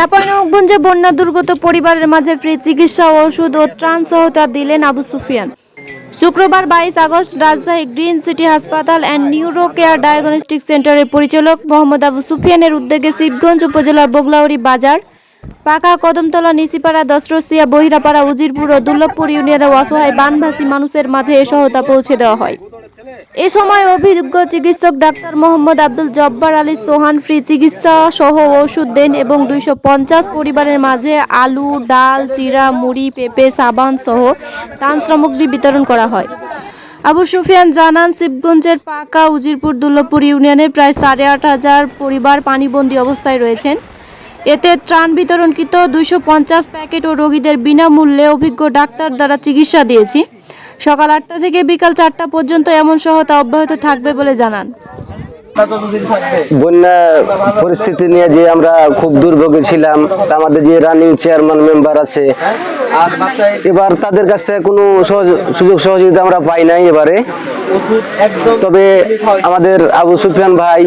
চাঁপাইনবাবগঞ্জে বন্যা দুর্গত পরিবারের মাঝে ফ্রি চিকিৎসা ওষুধ ও ত্রাণ সহায়তা দিলেন আবু সুফিয়ান। শুক্রবার বাইশ আগস্ট রাজশাহী গ্রিন সিটি হাসপাতাল অ্যান্ড নিউরো কেয়ার ডায়াগনস্টিক সেন্টারের পরিচালক মোহাম্মদ আবু সুফিয়ানের উদ্যোগে শিবগঞ্জ উপজেলার বগলাউড়ি বাজার, পাকা কদমতলা নিশিপাড়া দশরসিয়া বহিরাপাড়া, উজিরপুর ও দুর্লভপুর ইউনিয়নের অসহায় বানভাসী মানুষের মাঝে এ সহায়তা পৌঁছে দেওয়া হয়। এ সময় অভিজ্ঞ চিকিৎসক ডাক্তার মোহাম্মদ আব্দুল জব্বার আলী সোহান ফ্রি চিকিৎসা সহ ওষুধ দেন এবং দুইশো পঞ্চাশ পরিবারের মাঝে আলু, ডাল চিরা মুড়ি, পেঁপে, সাবান সহ ত্রাণ সামগ্রী বিতরণ করা হয়। আবু সুফিয়ান জানান, শিবগঞ্জের পাকা উজিরপুর দুর্লভপুর ইউনিয়নের প্রায় সাড়ে আট হাজার পরিবার পানিবন্দী অবস্থায় রয়েছেন। এতে ত্রাণ বিতরণকৃত দুইশো পঞ্চাশ প্যাকেট ও রোগীদের বিনামূল্যে অভিজ্ঞ ডাক্তার দ্বারা চিকিৎসা দিয়েছি। সকাল আটটা থেকে বিকাল চারটা পর্যন্ত এমন সহায়তা অব্যাহত থাকবে বলে জানান। বন্যা পরিস্থিতি নিয়ে যে আমরা খুব দুর্ভোগে ছিলাম আমাদের যে রানিং চেয়ারম্যান মেম্বার আছে, এবার তাদের কাছ থেকে কোনো সুযোগ সহযোগিতা আমরা পাই নাই এবারে। তবে আমাদের আবু সুফিয়ান ভাই,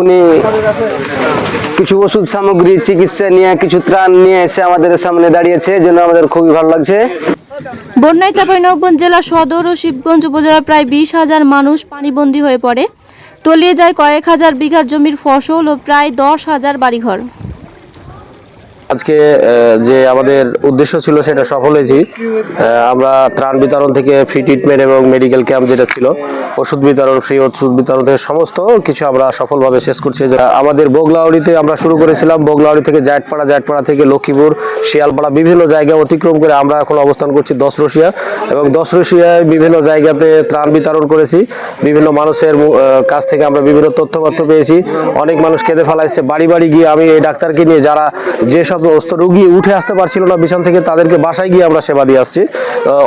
উনি কিছু ওষুধ সামগ্রী, চিকিৎসা নিয়ে কিছু ত্রাণ নিয়ে এসে আমাদের সামনে দাঁড়িয়েছে জন্য আমাদের খুবই ভালো লাগছে। বন্যায় চাঁপাইনবাবগঞ্জ জেলা সদর ও শিবগঞ্জ উপজেলার প্রায় বিশ হাজার মানুষ পানিবন্দী হয়ে পড়ে। তলিয়ে যায় কয়েক হাজার বিঘার জমির ফসল ও প্রায় দশ হাজার বাড়িঘর। আজকে যে আমাদের উদ্দেশ্য ছিল সেটা সফল হয়েছি। আমরা ত্রাণ বিতরণ থেকে ফ্রি ট্রিটমেন্ট এবং মেডিকেল ক্যাম্প যেটা ছিল, ওষুধ বিতরণ ফ্রি ওষুধ বিতরণ থেকে সমস্ত কিছু আমরা সফলভাবে শেষ করছি। আমাদের বগলাউড়িতে আমরা শুরু করেছিলাম বগলাউড়ি থেকে জাটপাড়া জাটপাড়া থেকে লক্ষ্মীপুর, শিয়ালপাড়া বিভিন্ন জায়গায় অতিক্রম করে আমরা এখন অবস্থান করছি দশরসিয়া এবং দশরসিয়ায় বিভিন্ন জায়গাতে ত্রাণ বিতরণ করেছি। বিভিন্ন মানুষের কাছ থেকে আমরা বিভিন্ন তথ্যপত্র পেয়েছি। অনেক মানুষ কেঁদে ফেলাইছে। বাড়ি বাড়ি গিয়ে আমি এই ডাক্তারকে নিয়ে যারা যেসব অস্ত রুগী উঠে আসতে পারছিল না, বিছান থেকে তাদেরকে বাসায় গিয়ে আমরা সেবা দিয়ে আসছি।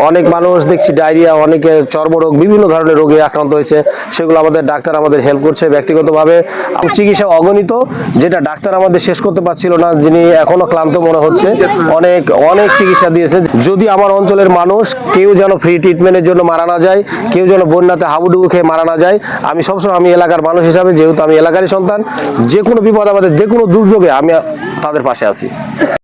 অনেক মানুষ দেখছি ডায়রিয়া, অনেকে চর্মরোগ, বিভিন্ন ধরনের রোগে আক্রান্ত হয়েছে। সেগুলো আমাদের ডাক্তার আমাদের হেল্প করছে ব্যক্তিগতভাবে। চিকিৎসা অগণিত, যেটা ডাক্তার আমাদের শেষ করতে পারছিল না, যিনি এখনও ক্লান্ত মনে হচ্ছে। অনেক অনেক চিকিৎসা দিয়েছে। যদি আমার অঞ্চলের মানুষ কেউ যেন ফ্রি ট্রিটমেন্টের জন্য মারা না যায়, কেউ যেন বন্যাতে হাবুডুবু খেয়ে মারা না যায়, আমি সবসময় আমি এলাকার মানুষ হিসাবে, যেহেতু আমি এলাকারই সন্তান, যে কোনো বিপদ আমাদের, যে কোনো দুর্যোগে আমি তাদের পাশে আছি।